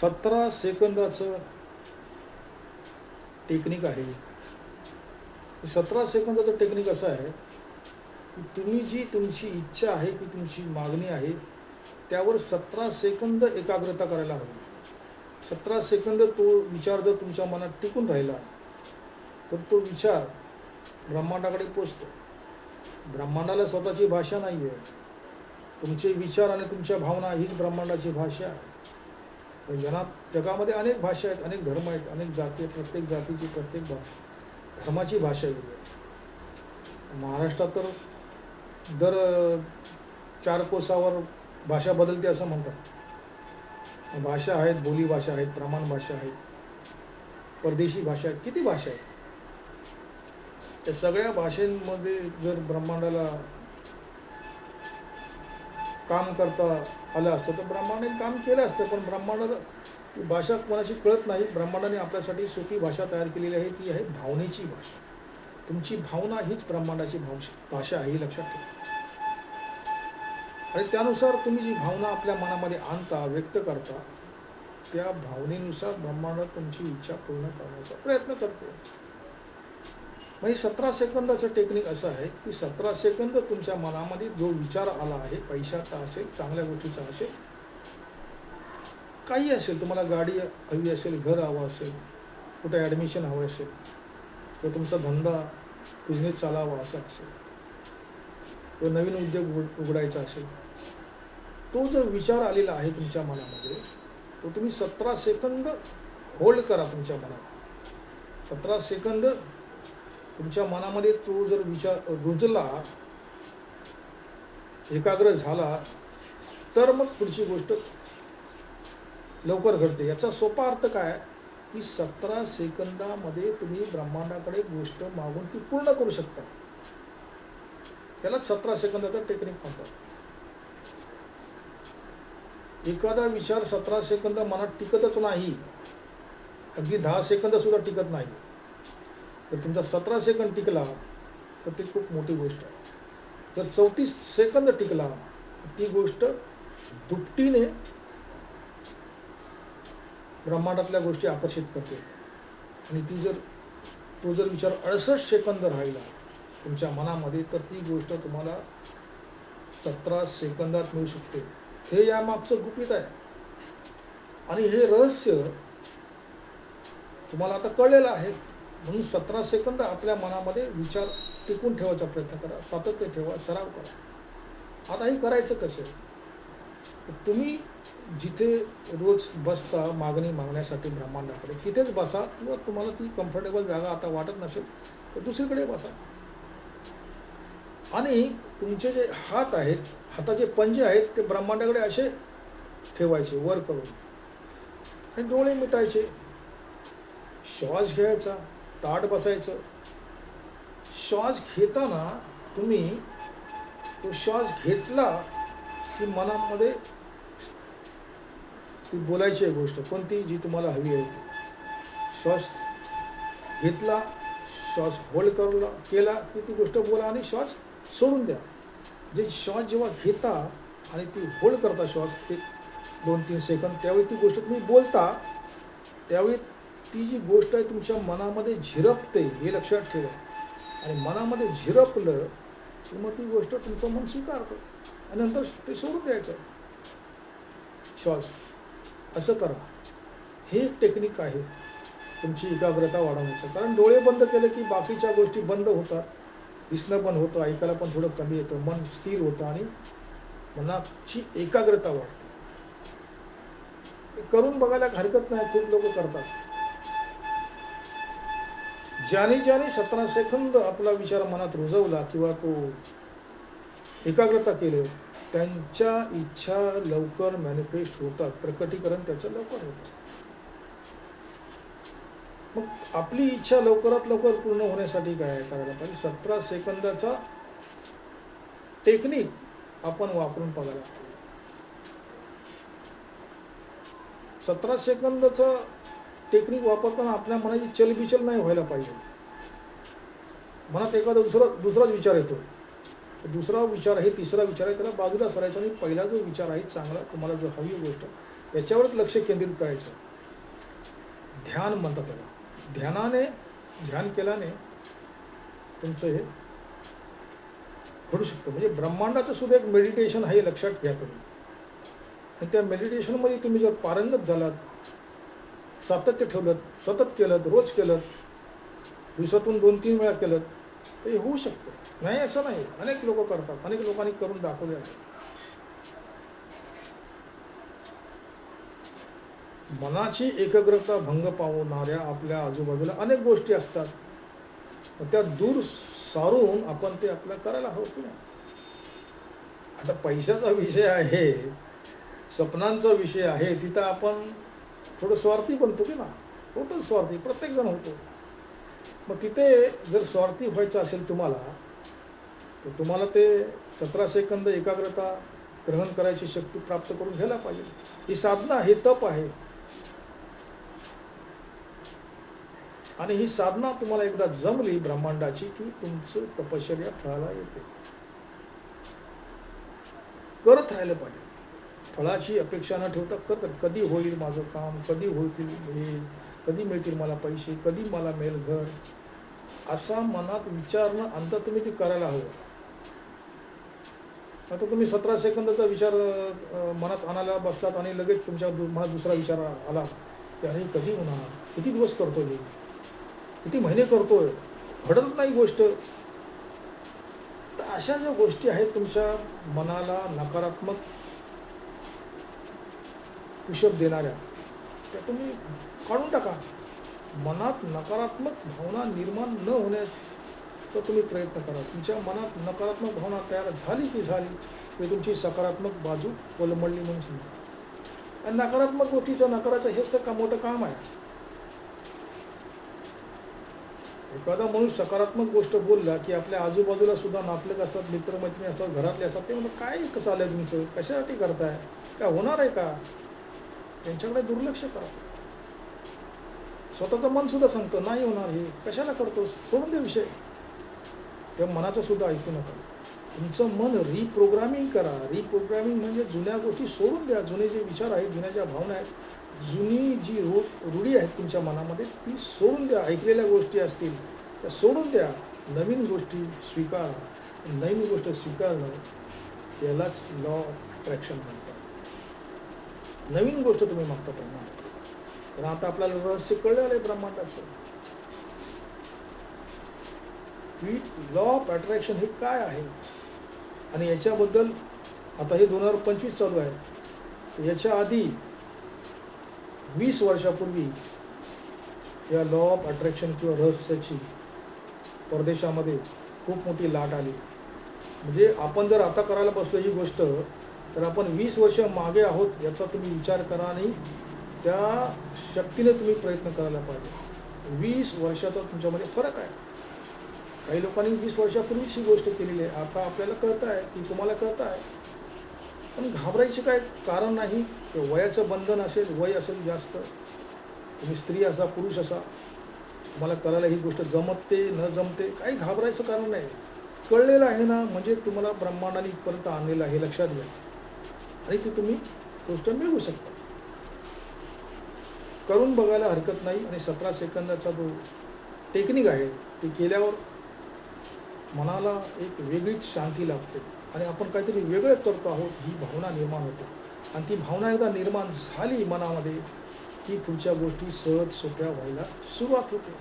सतरा सेकंदाचं टेक्निक आहे. सतरा सेकंदाचं टेक्निक असं आहे की तुम्ही जी तुमची इच्छा आहे की तुमची मागणी आहे त्यावर सतरा सेकंद एकाग्रता करायला हवी. सतरा सेकंद तो विचार जर तुमच्या मनात टिकून राहिला तर तो विचार ब्रह्मांडाकडे पोचतो. ब्रह्मांडाला स्वतःची भाषा नाही आहे तुमचे विचार आणि तुमच्या भावना हीच ब्रह्मांडाची भाषा आहे. तर जगामध्ये अनेक भाषा आहेत अनेक धर्म आहेत अनेक जाती आहेत प्रत्येक जातीची प्रत्येक भाषा धर्माची भाषा वेगळी आहे. महाराष्ट्रात तर दर चार कोसावर भाषा बदलते असं म्हणतात. भाषा आहेत बोली भाषा आहेत प्रमाण भाषा आहेत परदेशी भाषा किती भाषा आहेत? त्या सगळ्या भाषेंमध्ये जर ब्रह्मांडाला काम करता आलं असतं. तर ब्रह्मांडाने काम केलं असतं पण ब्रह्मांडाला ती भाषा कोणाची कळत नाही. ब्रह्मांडाने आपल्यासाठी सोपी भाषा तयार केलेली आहे. ती आहे भावनेची भाषा. तुमची भावना हीच ब्रह्मांडाची भाषा भाषा आहे ही लक्षात ठेवा. आणि त्यानुसार तुम्ही जी भावना आपल्या मनामध्ये आणता व्यक्त करता त्या भावनेनुसार ब्रह्मांड तुमची इच्छा पूर्ण करण्याचा प्रयत्न करतो. म्हणजे सतरा सेकंदाचं टेक्निक असं आहे की सतरा सेकंद तुमच्या मनामध्ये जो विचार आला आहे पैशाचा असेल चांगल्या गोष्टीचा असेल काही असेल तुम्हाला गाडी हवी असेल घर हवं असेल कुठे ॲडमिशन हवं असेल किंवा तुमचा धंदा बिझनेस चालावा असा असेल. किंवा नवीन उद्योग उघडायचा असेल. तो जो विचार आलेला आहे तुमच्या मनामध्ये तो तुम्ही सतरा सेकंद होल्ड करा तुमच्या मनात. सतरा सेकंद तुमच्या मनामध्ये तो जर विचार रुजला एकाग्र झाला तर मग पुढची गोष्ट लवकर घडते. याचा सोपा अर्थ काय की सतरा सेकंदामध्ये तुम्ही ब्रह्मांडाकडे गोष्ट मागून ती पूर्ण करू शकता. त्यालाच सतरा सेकंदाचा टेक्निक म्हणतात. एखादा विचार सतरा सेकंद मनात टिकतच नाही. अगदी दहा सेकंद सुद्धा टिकत नाही. तर तुमचा सतरा सेकंद टिकला तर ती खूप मोठी गोष्ट आहे. जर चौतीस सेकंद टिकला ती गोष्ट दुपटीने ब्रह्मांडातल्या गोष्टी आकर्षित करते. आणि ती जर तो जर विचार अडसष्ट सेकंद राहिला तुमच्या मनामध्ये तर ती गोष्ट तुम्हाला सतरा सेकंदात मिळू शकते. हे यामागचं गुपित आहे. आणि हे रहस्य तुम्हाला आता कळलेलं आहे. म्हणून सतरा सेकंद आपल्या मनामध्ये विचार टिकून ठेवायचा प्रयत्न करा. सातत्य ठेवा सराव करा. आता हे करायचं कसं? तुम्ही जिथे रोज बसता मागणी मागण्यासाठी ब्रह्मांडाकडे तिथेच बसा किंवा तुम्हाला ती कम्फर्टेबल जागा आता वाटत नसेल तर दुसरीकडे बसा. आणि तुमचे जे हात आहेत हाताचे पंजे आहेत ते ब्रह्मांडाकडे असे ठेवायचे वर करून. आणि डोळे मिटायचे. श्वास घ्यायचा. ताट बसायचं. श्वास घेताना तुम्ही तो श्वास घेतला की मनामध्ये ती बोलायची आहे गोष्ट कोणती जी तुम्हाला हवी आहे ती. श्वास घेतला श्वास होल्ड करला केला की ती गोष्ट बोला आणि श्वास सोडून द्या. जे श्वास जेव्हा घेता आणि ती होल्ड करता श्वास एक दोन तीन सेकंद त्यावेळी ती गोष्ट तुम्ही बोलता त्यावेळी ती जी गोष्ट आहे तुमच्या मनामध्ये झिरपते हे लक्षात ठेवा. आणि मनामध्ये झिरपलं की मग ती गोष्ट तुमचं मन स्वीकारतं. आणि नंतर ते सोडून द्यायचं. श्वास असं करा. हे एक टेक्निक आहे तुमची एकाग्रता वाढवण्याचं. कारण डोळे बंद केले की बाकीच्या गोष्टी बंद होतात. दिसणं पण होतं ऐकायला पण थोडं कमी येतं मन स्थिर होतं आणि मनाची एकाग्रता वाढते. करून बघायला हरकत नाही खूप लोक करतात. ज्याने ज्याने सतरा सेकंद आपला विचार मनात रुजवला किंवा तो एकाग्रता केले त्यांच्या इच्छा लवकर मॅनिफेस्ट होतात. प्रकटीकरण त्याचं लवकर होतं. मग आपली इच्छा लवकरात लवकर पूर्ण होण्यासाठी काय करायला पाहिजे? सतरा सेकंदाचा टेक्निक आपण वापरून बघायला पाहिजे. सतरा सेकंदाचा टेक्निक वापरताना आपल्या मनाची चलबिचल नाही व्हायला पाहिजे. मनात एखादा दुसरा दुसराच विचार येतो. दुसरा विचार आहे तिसरा विचार आहे त्याला बाजूला सरायचा आणि पहिला जो विचार आहे चांगला तुम्हाला जो हवी गोष्ट याच्यावरच लक्ष केंद्रित करायचं. ध्यान म्हणतात त्याला. ध्यानाने ध्यान केल्याने तुमचं हे घडू शकतं. म्हणजे ब्रह्मांडाचं सुद्धा एक मेडिटेशन आहे लक्षात घ्या तुम्ही. आणि त्या मेडिटेशनमध्ये तुम्ही जर पारंगत झालात सातत्य ठेवलं सतत केलं रोज केलं दिवसातून दोन तीन वेळा केलं तर हे होऊ शकतं. नाही असं नाही. अनेक लोक करतात. अनेक लोकांनी करून दाखवले आहे. मनाची एकाग्रता भंग पावणाऱ्या आपल्या आजूबाजूला अनेक गोष्टी असतात. त्या दूर सारून आपण ते आपल्या करायला हवं की नाही? आता पैशाचा विषय आहे. स्वप्नांचा विषय आहे. तिथं आपण थोडं स्वार्थी बनतो की ना? होतोच स्वार्थी प्रत्येकजण होतो. मग तिथे जर स्वार्थी व्हायचं असेल तुम्हाला तर तुम्हाला ते सतरा सेकंद एकाग्रता ग्रहण करायची शक्ती प्राप्त करून घ्यायला पाहिजे. ही साधना हे तप आहे. आणि ही साधना तुम्हाला एकदा जमली ब्रह्मांडाची की तुमचं तपश्चर्या फळाला येते. करत राहिलं पाहिजे. फळाची अपेक्षा न ठेवता करत कधी होईल माझं काम कधी होतील हे कधी मिळतील मला पैसे कधी मला मिळेल घर? असा मनात विचारणं अंत तुम्ही ते करायला हवं. आता तुम्ही सतरा सेकंदाचा विचार मनात आणायला बसलात आणि लगेच तुमच्या मनात दुसरा विचार आला. की अरे कधी होणार? किती दिवस करतो मी? किती महिने करतोय? घडत नाही गोष्ट. तर अशा ज्या गोष्टी आहेत तुमच्या मनाला नकारात्मक हिशोब देणाऱ्या त्या तुम्ही काढून टाका. मनात नकारात्मक भावना निर्माण न होण्याचा तुम्ही प्रयत्न करा. तुमच्या मनात नकारात्मक भावना तयार झाली की झाली की तुमची सकारात्मक बाजू कोलमडली म्हणून समजा. आणि नकारात्मक गोष्टीचं नकाराचं हेच तर का मोठं काम आहे? एखादा माणूस सकारात्मक गोष्ट बोलला की आपल्या आजूबाजूला सुद्धा नातलग असतात मित्रमैत्रिणी असतात घरातले असतात ते म्हणतात काय कसं आलं तुमचं? कशासाठी करताय? काय होणार आहे का? त्यांच्याकडे दुर्लक्ष करा. स्वतःचं मन सुद्धा सांगतं नाही होणार हे. कशाला करतोस? सोडून दे विषय. त्या मनाचं सुद्धा ऐकू नका. तुमचं मन रिप्रोग्रामिंग करा. रिप्रोग्रामिंग म्हणजे जुन्या गोष्टी सोडून द्या. जुने जे विचार आहेत जुन्या ज्या भावना आहेत जुनी जी रू रूढी आहेत तुमच्या मनामध्ये ती सोडून द्या. ऐकलेल्या गोष्टी असतील त्या सोडून द्या. नवीन गोष्टी स्वीकार. नवीन गोष्ट स्वीकारणं यालाच लॉ अट्रॅक्शन म्हणतात. नवीन गोष्ट तुम्ही मागता त्यांना तर आता आपल्याला रहस्य कळलं आहे ब्रह्मांडाचं. की लॉ ऑफ अट्रॅक्शन हे काय आहे? आणि याच्याबद्दल आता हे दोन हजार पंचवीस चालू आहे. याच्या आधी वीस वर्षापूर्वी या लॉ ऑफ अट्रॅक्शन किंवा रहस्याची परदेशामध्ये खूप मोठी लाट आली. म्हणजे आपण जर आता करायला बसलो ही गोष्ट तर आपण वीस वर्ष मागे आहोत याचा तुम्ही विचार करा आणि त्या शक्तीने तुम्ही प्रयत्न करायला पाहिजे. वीस वर्षाचा तुमच्यामध्ये फरक आहे. काही लोकांनी वीस वर्षापूर्वीच ही गोष्ट केलेली आहे. आता आपल्याला कळत आहे की तुम्हाला कळत आहे. पण घाबरायचे काय कारण नाही? वयाचं बंधन असेल वय असेल जास्त. तुम्ही स्त्री असा पुरुष असा. तुम्हाला करायला ही गोष्ट जमते न जमते काही घाबरायचं कारण नाही. कळलेलं आहे ना म्हणजे तुम्हाला ब्रह्मांडाने इथपर्यंत आणलेलं आहे हे लक्षात घ्या. आणि ती तुम्ही गोष्ट मिळवू शकता. करून बघायला हरकत नाही आणि सतरा सेकंदाचा जो टेक्निक आहे ती केल्यावर मनाला एक वेगळीच शांती लागते आणि आपण काहीतरी वेगळं करतो आहोत ही भावना निर्माण होते. आणि ती भावना एकदा निर्माण झाली मनामध्ये की पुढच्या गोष्टी सहज सोप्या व्हायला सुरुवात होते.